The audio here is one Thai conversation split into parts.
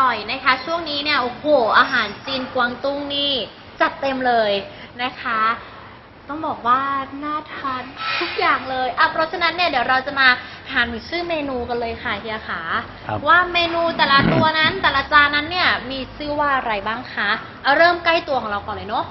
ร่อยนะคะ ช่วงนี้เนี่ยโอ้โหอาหารจีนกวางตุ้งนี่จัดเต็มเลยนะคะ ต้องบอกว่าน่าทานทุกอย่างเลยอะเพราะฉะนั้นเนี่ยเดี๋ยวเราจะมาหาถึงชื่อเมนูกันเลยค่ะเฮียขาครับว่าเมนูแต่ละตัวนั้นแต่ละจานนั้นเนี่ยมีชื่อว่าอะไรบ้างคะเอาเริ่มใกล้ตัวของเราก่อนเลยเนาะ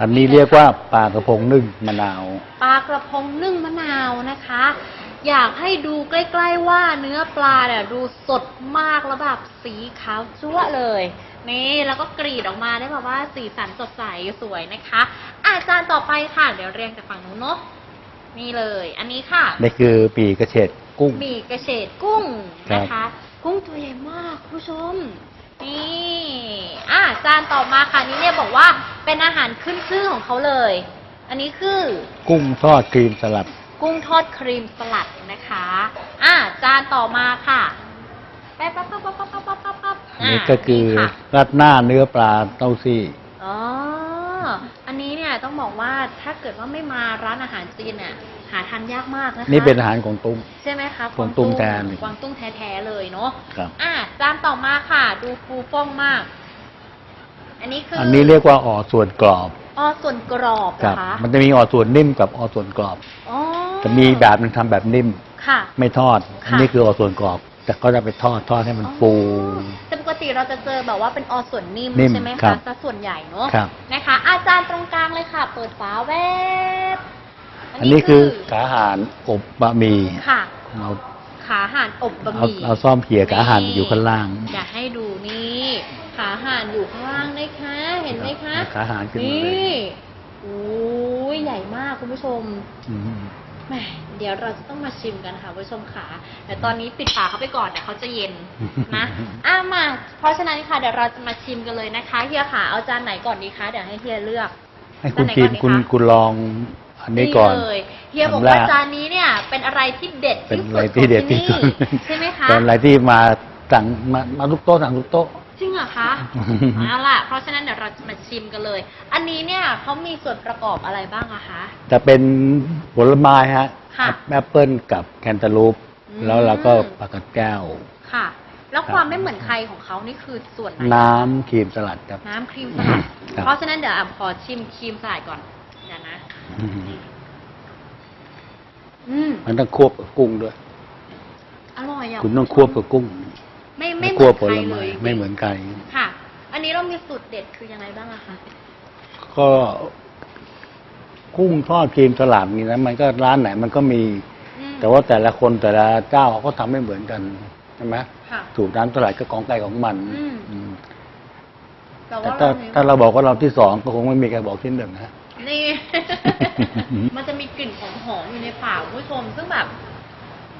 อันนี้เรียกว่าปลากระพงนึ่งมะนาว ปลากระพงนึ่งมะนาวนะคะ อยากให้ดูใกล้ๆว่าเนื้อปลาเนี่ยดูสดมากแล้วแบบสีขาวจั๊วะเลย นี่แล้วก็กรีดออกมาได้แบบว่าสีสันสดใสสวยนะคะ อาจารย์ต่อไปค่ะ เดี๋ยวเรียงจากฝั่งนู้นเนาะนี่เลย อันนี้ค่ะนี่คือปีกระเฉดกุ้งหมี่กระเฉดกุ้งนะครัคะบกุ้งตัวใหญ่มากคุณผู้ชม นี่อะจานต่อมาค่ะนี้เนี่ยบอกว่าเป็นอาหารขึ้นชื่อของเขาเลย อันนี้คือ กุ้งทอดครีมสลัด กุ้งทอดครีมสลัดนะคะ อะจานต่อมาค่ะแป๊บปั๊บปั๊บปั๊บปั๊บปั๊บปั๊บปั๊บอันนี้ก็คือนี่ค่ะราดหน้าเนื้อปลาเต้าซี่ อ๋อ อันนี้เนี่ยต้องบอกว่าถ้าเกิดว่าไม่มาร้านอาหารจีนเนี่ยหาทานยากมากนะคะนี่เป็นอาหารของตุ้งใช่ไหมคะกวางตุ้งแท้เลยกวางตุ้งแท้ๆเลยเนาะ ครับ อะจานต่อมาค่ะ ดูฟูฟ่องมาก อันนี้คืออัอันนี้เรียกว่าอ่อส่วนกรอบอ้อส่วนกรอบครันะบคะ มันจะมีอ่อส่วนนิ่มกับอ่อส่วนกรอบ อ๋อ จะมีแบบหนึงทำแบบนิ่ม ค่ะ ไม่ทอดอันนี้คืออ่อส่วนกรอบ แต่ก็จะไปทอดทอดให้มันฟู แต่ปกติเราจะเจอแบบว่าเป็นออส่วนนิ่มนิ่มใช่ไหมครัคะบ ซะส่วนใหญ่เนาะครับ นะคะ อาจารย์ตรงกลางเลยค่ะ เปิดฝาแวบอันนี้คือขาหารอบบะหมี่ค่ะ เอาขาห่านอบบะหเอามี่เอาซ่อมเขี่ยขาหารอยู่ข้างล่างอยากให้ดูนี่ ขาห่านอยู่ข้างล่างนะคะ เห็นไหมคะ ขาหารขึ้นมานี่เลยโอ้ยใหญ่มากคุณผู้ชม อืม แหมเดี๋ยวเราจะต้องมาชิมกันค่ะคุณผู้ชมขาแต่ตอนนี้ปิดฝาเขาไปก่อนเดี๋ยวเขาจะเย็นนะอะมาเพราะฉะนั้นค่ะเดี๋ยวเราจะมาชิมกันเลยนะคะเฮียขาเอาจานไหนก่อนดีคะเดี๋ยวให้เฮียเลือกให้คุณจานไหนกินก่อนดีคุณคะคุณลองอันนี้ก่อนเลยเฮียบอกคำแรว่ากจานนี้เนี่ย เป็นอะไรที่เด็ดเป็นที่อะสุไรดที่เด็ดของที่ที่สุดนี่ใช่ไหมคะเป็นอะไรที่มาสั่งมามาทุกโต๊ะสั่งทุกโต๊ะ จริงเหรอคะเอาล่ะ เพราะฉะนั้นเดี๋ยวเราจะมาชิมกันเลย อันนี้เนี่ยเขามีส่วนประกอบอะไรบ้างอะคะ จะเป็นผลไม้ฮะค่ะแอปเปิลกับแคนตาลูปอืมแล้วเราก็ปลากระแก้ว ค่ะ แล้วครับความไม่เหมือนใครของเขานี่คือส่วนไหนน้ำครีมสลัดครับ น้ำครีมสลัดครับเพราะฉะนั้นเดี๋ยวอะขอชิมครีมสลัดก่อนเดี๋ยวนะอืมอืมมันต้องควบกับกุ้งด้วย อร่อยอะคุณต้องควบกับกุ้ง ไม่ไม่เหควมืบอนผใครลเลไม้ยไม่เหมือนใครค่ะ อันนี้เรามีสูตรเด็ดคือยังไงบ้างอะคะก็กุ้งทอดครีมสลัดนี่นะมันก็ร้านไหนมันก็มีอืมแต่ว่าแต่ละคนแต่ละเจ้าเขาก็ทำไม่เหมือนกันใช่ไหมค่ะสูตรร้านตลาดก็ของใครของมันอืมอืมแต่แต่ว่าถ้าเราถ้าเราบอกว่าเราที่สองก็คงไม่มีใครบอกที่หนึ่งนะนี่มันจะมีกลิ่นของหอมอยู่ในปากคุณผู้ชม ซึ่งแบบ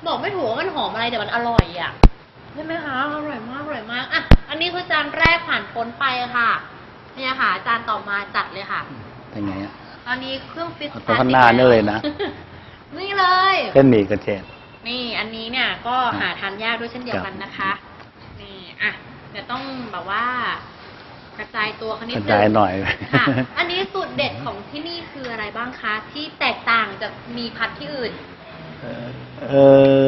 บอกไม่ถูกว่ามันหอมอะไรแต่มันอร่อยอะ ใช่ไหมคะอร่อยมากอร่อยมากอะอันนี้คือจานแรกผ่านพ้นไปค่ะเนี่ยค่ะจานต่อมาจัดเลยค่ะเป็นไงอะตอนนี้เครื่องฟิตเอาตัวข้างหน้านี่เลยนะ นี่เลยเส้นหมี่กระเฉดนี่อันนี้เนี่ยก็ครับหาทานยากด้วยเช่นเดียวกันนะคะ นี่อะเดี๋ยวต้องแบบว่ากระจายตัวเขานิดกนึระงจายหน่อยค่ะ อันนี้สูตรเด็ดของที่นี่คืออะไรบ้างคะ ที่แตกต่างจากมีพัดที่อื่น เอ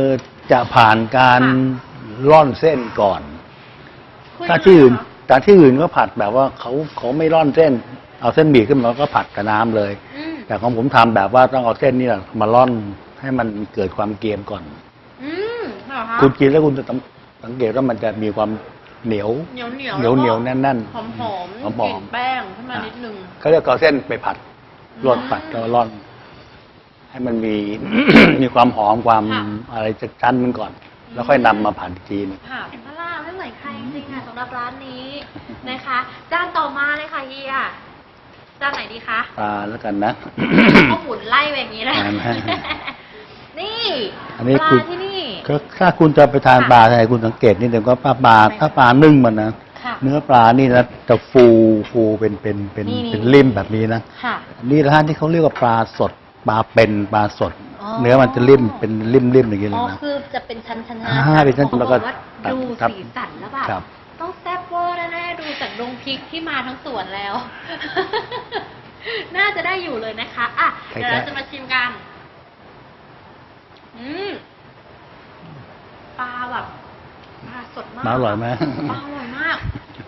อจะผ่านการค่ะ ร่อนเส้นก่อนคุณถ้าที่อื่นเหรแต่ที่อื่นก็ผัดแบบว่าเขาเขาไม่ร่อนเส้น เอาเส้นหมี่ขึ้นมาแล้วก็ผัดกับน้ำเลยอืมแต่ของผมทำแบบว่าต้องเอาเส้นนี่แหละมาร่อนให้มันเกิดความเกรียมก่อนอืมเหรอคะคุณกินแล้วคุณจะสังเกตว่ามันจะมีความเหนียวเหนียวเหนียวเหนียวเหนียวแน่นๆหอมหอมหอมกหอลิ่มนแป้งขึ้นมานิดนึงเขาเรียกเอาเส้นไปผัดร่อนอืมผัดแล้วร่อน ให้มันมีมีความหอมความค่ะอะไรจากชั้นมันก่อน แล้วค่อยนำมาผัดอีกทีหนึง ค่ะพระล่าไม่เหมือนใครจริงๆค่ะสำหรับร้านนี้นะคะจานต่อมาเลยค่ะเฮียจานไหนดีคะ ปลาแล้วกันนะ ก็หมุนไล่ไปอย่างนี้นะอ่านะนี่อันนี้ปลาคุณที่นี่ ก็ถ้าคุณจะไปทานค่ะปลาไทยคุณสังเกตนิดหนึ่งว่าปลาปลาทำไมถ้าปลานึ่งมันนะ ค่ะ เนื้อปลานี่นะจะฟูฟูเป็นเป็นเป็นนี่ เป็นริมแบบนี้นะค่ะอันนี่ร้านที่เขาเรียกว่าปลาสด ปลาเป็นปลาสดอ๋อ เนื้อมันจะริ่มเป็นริ่มๆอย่างนี้เลอ๋ยอนะ คือจะเป็นชั้นชั้นอ่าเป็นชั้นขาแล้วก็บอกว่าตัดดูทับ สีสันแล้วแบบครับ ต้องแซ่บเวอร์แน่ๆดูจากดงพริกที่มาทั้งสวนแล้ว น่าจะได้อยู่เลยนะคะอะใช่เดี๋ยวเราใช่จะมาชิมกัน อืมปลาแบบปลาสดมากปลาอร่อยไหม ปลาอร่อยมาก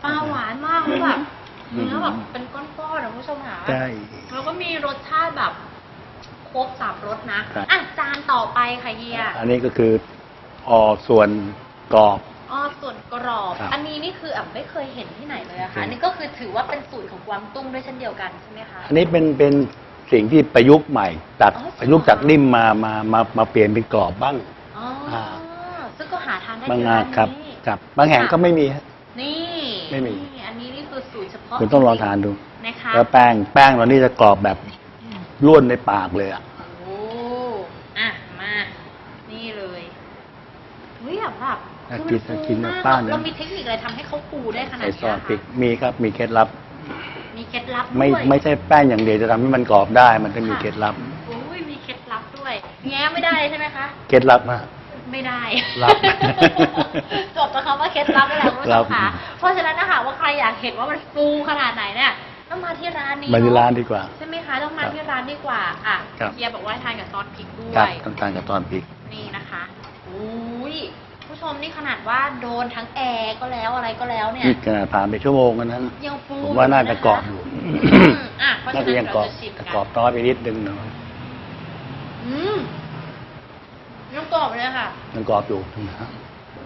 ปลาหวานมากแล้วแบบอืมเนื้อแบบเป็นก้อนๆนะคุณผู้ชมค่ะใช่ แล้วก็มีรสชาติแบบ ครบสามรสนะครับอะจานต่อไปค่ะเฮียอันนี้ก็คือออส่วนกรอบอ๋อส่วนกรอบครับอันนี้นี่คืออะไม่เคยเห็นที่ไหนเลยอะค่ะอืมอันนี้ก็คือถือว่าเป็นสูตรของกวางตุ้งด้วยเช่นเดียวกันใช่ไหมคะอันนี้เป็นเป็นสิ่งที่ประยุกต์ใหม่ตัดอ๋อจริงเหรอประยุกต์จากนิ่มมามามามาเปลี่ยนเป็นกรอบบ้างอ๋ออาซึ่งก็หาทานได้บางที่งาร้านครับนี้ครับ บางแห่งก็ไม่มีฮะนี่ไม่มีนี่อันนี้นี่คือสูตรเฉพาะคุณต้องลองทานดูนะคะแล้วแป้งแป้งเรานี่จะกรอบแบบ ร่วนในปากเลยอะโอ้อะมา นี่เลยเฮ้ยแบบแบบน่าคือกินมันน่ากินฟูมากป้าเนี่ยเรามีเทคนิคอะไรทำให้เขาฟูได้ขนาดใส่นี้ซอสอะพริกคะมีครับมีเคล็ดลับ มีเคล็ดลับไม่ด้วยไม่ใช่แป้งอย่างเดียวจะทำให้มันกรอบได้ มันต้องมีค่ะเคล็ดลับ โอ้ยมีเคล็ดลับด้วย แง้มไม่ได้ใช่ไหมคะ เคล็ดลับฮะไม่ได้ลับ จบแล้วคำว่าเคล็ดลับแล้วแหละคุณผู้ชครัมบค่ะ เพราะฉะนั้นนะคะว่าใครอยากเห็นว่ามันฟูขนาดไหนเนี่ย ต้องมาที่ร้านนี้มาที่เอะร้านดีกว่า ใช่ไหมคะต้องมาครับที่ร้านดีกว่าอะครับ เฮียบอกว่าทานกับซอสพริกด้วครับยต้องทานกับตอนพริก นี่นะคะอุ้ยผู้ชมนี่ขนาดว่าโดนทั้งแอร์ก็แล้วอะไรก็แล้วเนี่ย นี่ขนาดผ่านไปชั่วโมงกันนั้น ยังฟูผมว่าน่าจะกรอบออยู่ยู่นะคะอืมอะเพราะน่าฉะจะนั้ยันงเรากรอบจะชิมแต่กันกรอบน้อยไปนิดนึงเนาะอืมยังกรอบเลยค่ะ ยังกรอบอยู่นะครับ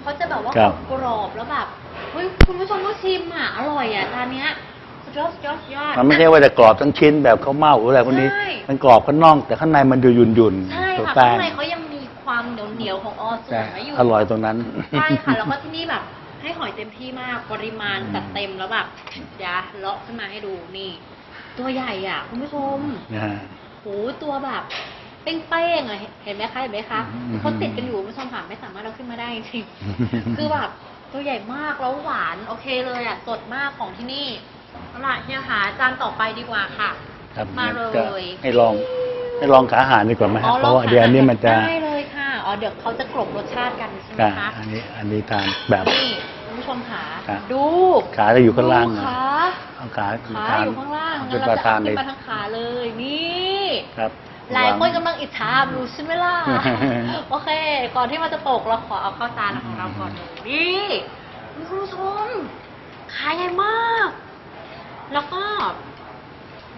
เขาจะแบบว่าครับ กรอบแล้วแบบเฮ้ยคุณผู้ชมก็ชิมอะ อร่อยอะจานเนี้ยสุด ยอดสุดยอดสุดยอด มันไม่ใช่ว่าจะกรอบทั้งชิ้นแบบข้าวเม่าหรืออะไรพวกนี้ ใช่ มันกรอบข้างนอก แต่ข้างในมันดูยุ่นยุ่นๆใช่ตัวค่ะแป้ข้างงในเขายังมีความเหนียวเหนียวๆของออส่วแต่นไว้อยู่ อร่อยตรงนั้น ใช่ค่ะ แล้วก็ที่นี่แบบ ให้หอยเต็มที่มากปริมาณจัดเต็มแล้วแบบเดี๋ยวเลาะขึ้นมาให้ดูนี่ ตัวใหญ่อะ คุณผู้ชมนะฮะ โหตัวแบบเป้งๆอะเห็นไหมคะเห็นไหมคะอืม เขาติดกันอยู่คุณผู้ชมค่ะไม่สามารถเอาขึ้นมาได้จริงๆคือแบบตัวใหญ่มากแล้วหวานโอเคเลยอะสดมากของที่นี่ เอาล่ะเฮียหาจานต่อไปดีกว่าค่ะ ครับมาเลก็ยให้ลอง ให้ลองขาอาหารดีกว่าไหมฮะเพราะว่าลงเดี๋ยวอันนี้มันจะได้เลยค่ะอ๋อเดี๋ยวเขาจะกลบรสชาติกันใช่ไหมอ่าคะอันนี้ อันนี้ทานแบบ นี่คุณผู้ชมขาครับ ดูขาจะอยู่ข้างล่างดูนะขาเอาขาขาทานอยู่ข้างล่างเป็นงั้นปเราระจะธานเอาเลขึ้ยนมาทั้งขาเลยนี่ ครับ หลายคนวงกำลังอิจฉาอยู่ใช่ไหมล่ะ โอเค ก่อนที่มันจะตกเราขอเอาเข้าจานของเราก่อนเลยนี่คุณผู้ชมขาใหญ่มาก แล้วก็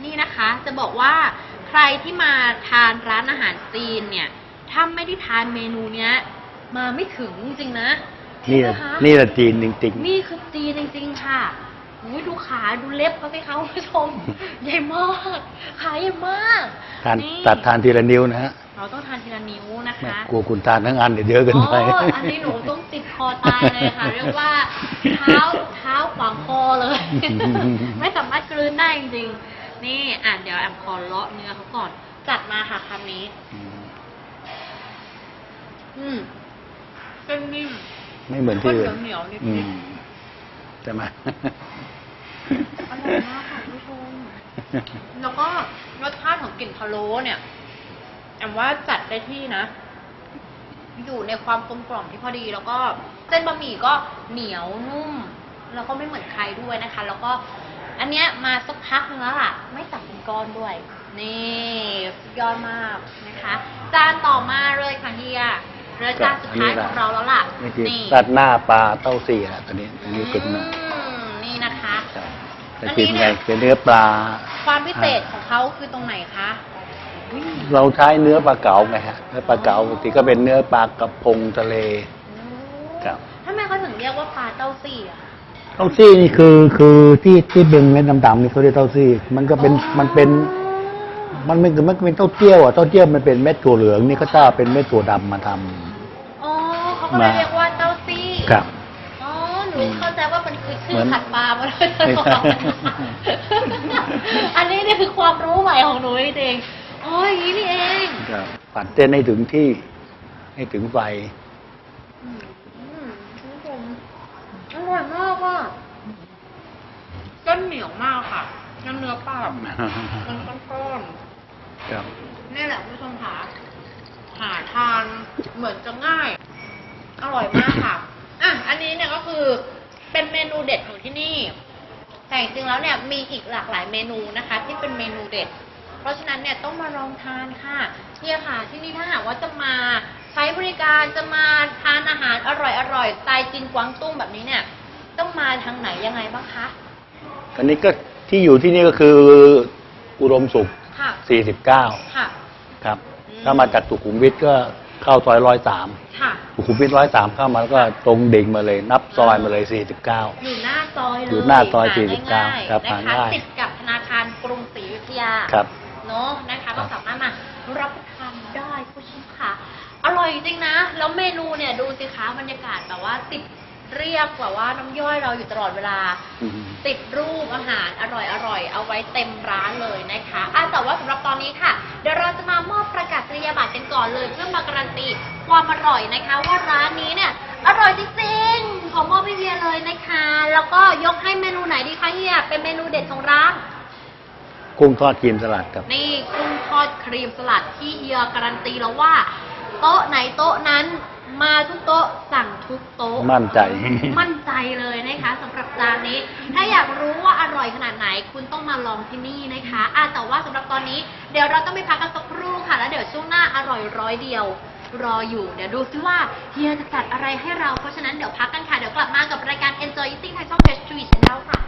นี่นะคะจะบอกว่าใครที่มาทานร้านอาหารจีนเนี่ย ถ้าไม่ได้ทานเมนูเนี้ย มาไม่ถึงจริงๆนะนี่ใช่แหไหมละคะนี่แหละจีนจริงนี่คือจีนจริง ๆ ค่ะอุ้ยดูขาดูเล็บเขาสิคะคุณผู้ชม ใหญ่มาก ขาใหญ่มากๆทานนี่ ตัดทานทีละนิ้วนะฮะ เราต้องทานทีละนิ้วนะแม่คะ กลัวคุณทานทั้งอันเดี๋ยวเยอะเกันไปอ๋ออันนี้หนูต้องติดคอตายเลยค่ะ เรียกว่าเท้าเท้าขวางคอเลย ไม่สามารถกลืนได้จริงๆ นี่อะเดี๋ยวแอมขอเลาะเนื้อเขาก่อน จัดมาค่ะคำนี้ อืมเส้นนิ่ม ไม่เหมือนที่อื่นข้นเหนียวๆนิดๆ อืมใช่ไหมอร่อยมากค่ะคุณผู้ชม แล้วก็รสชาติของกลิ่นพะโล้เนี่ย แอมว่าจัดได้ที่นะ อยู่ในความกลมกล่อมที่พอดี แล้วก็เส้นบะหมี่ก็เหนียวนุ่ม แล้วก็ไม่เหมือนใครด้วยนะคะ แล้วก็อันเนี้ยมาสักพักนึงแล้วล่ะ ไม่ตัดเป็นก้อนด้วย นี่สุดยอดมากนะคะจานต่อมาเลยค่ะเฮียเรือจานสุดท้ายของเราแล้วล่ะนี่คือนี่ตัดหน้าปลาเต้าซี่นะตัวนี้อันนี้เป็นอืมนี่นะคะครับอัจะนนี้กินเนี่ไงยเป็นเนื้อปลา ความพิเศษของเขาคือตรงไหนคะอุ๊ย เราใช้เนื้อปลาเก๋าไงฮะเนื้อปลาเก๋าปกติก็เป็นเนื้อปลากระพงทะเลครับทำไมเขาถึงเรียกว่าปลาเต้าซี่อะคะเต้าซี่นี่คือคือที่ที่เป็นเม็ดดำๆนี่เขาเรียกเต้าซี่ มันก็เป็นอ๋อมันเป็น มันเป็นมันเป็นเต้าเจี้ยวอะเต้าเจี้ยวมันเป็นเม็ดถั่วเหลืองนี่เขาจะเอาเป็นเม็ดถั่วดำมาทำอ๋อเขาก็เลยมาเรียกว่าเต้าซี่ครับ อ๋อหนูเข้าใจว่ามันคือชื่เหมืออนผัดปลามาเลยตไม่ลใช่อดอันนี้นี่คือความรู้ใหม่ของหนูจริงๆ อ๋ออย่างนี้นี่เองครับผัดเส้นให้ถึงที่ให้ถึงไฟอืมอืมคุณผู้ชมอร่อยมากอะเส้นเหนียวมากค่ะแล้วเนื้อปลาแบบมันก้อนๆครับนี่แหละคุณผู้ชมค่ะหาทานเหมือนจะง่าย อร่อยมากค่ะ อะ อันนี้เนี่ยก็คือเป็นเมนูเด็ดของที่นี่ แต่จริงๆแล้วเนี่ยมีอีกหลากหลายเมนูนะคะ ที่เป็นเมนูเด็ดเพ ราะฉะนั้นเนี่ยต้องมาลองทานค่ะเนี่ยค่ะที่นี่ถ้าหากว่าจะมาใช้บริการจะมาทานอาหารอร่อยๆสไตล์จีนกวางตุ้งแบบนี้เนี่ย ต้องมาทางไหนยังไงบ้างคะอันนี้ก็ที่อยู่ที่นี่ก็คืออุดมสุข ค่ะ49 ค่ะ ครับ อืม ถ้ามาจากสุขุมวิทก็เข้าซอยร้อยสามค่ะ สุขุมวิทร้อยสามเข้ามาแล้วก็ตรงดิ่งมาเลย นับซอยมาเลย 49 อยู่หน้าซอยเลยอยู่หน้าซอยห49ง่ายๆครับนะหาคะง่ายติดกับธนาคารกรุงศรีอยุธยา ครับเนาะนะคะครัก็บสามารถมารับประทานได้ผู้ชมค่ะ อร่อยจริงนะ แล้วเมนูเนี่ยดูสิคะบรรยากาศแบบว่าติดเรียกแบบว่าน้ำย่อยเราอยู่ตลอดเวลา อืม ติดรูปอาหารอร่อยอร่อยๆเอาไว้เต็มร้านเลยนะคะอะแต่ว่าสำหรับตอนนี้ค่ะ เดี๋ยวเราจะมามอบประกาศนียบัตรกันก่อนเลย เพื่อมาการันตีความอร่อยนะคะ ว่าร้านนี้เนี่ยอร่อยจริงๆขอมอบให้เฮียเลยนะคะ แล้วก็ยกให้เมนูไหนดีคะเฮียเป็นเมนูเด็ดของร้าน กุ้งทอดครีมสลัดครับ นี่กุ้งทอดครีมสลัดที่เฮียการันตีแล้วว่า โต๊ะไหนโต๊ะนั้นมาทุกโต๊ะสั่งทุกโต๊ะ มั่นใจ มั่นใจเลยนะคะสำหรับจานนี้ ถ้าอยากรู้ว่าอร่อยขนาดไหนคุณต้องมาลองที่นี่นะคะอะแต่ว่าสำหรับตอนนี้เดี๋ยวเราต้องไปพักกันสักครู่ค่ะ แล้วเดี๋ยวช่วงหน้าอร่อยร้อยเดียว รออยู่เดี๋ยวดูซิว่าเฮียจะจัดอะไรให้เราเพราะฉะนั้นเดี๋ยวพักกันค่ะ เดี๋ยวกลับมากับรายการ Enjoy Eating ทางช่อง Fresh Tree Channel ค่ะ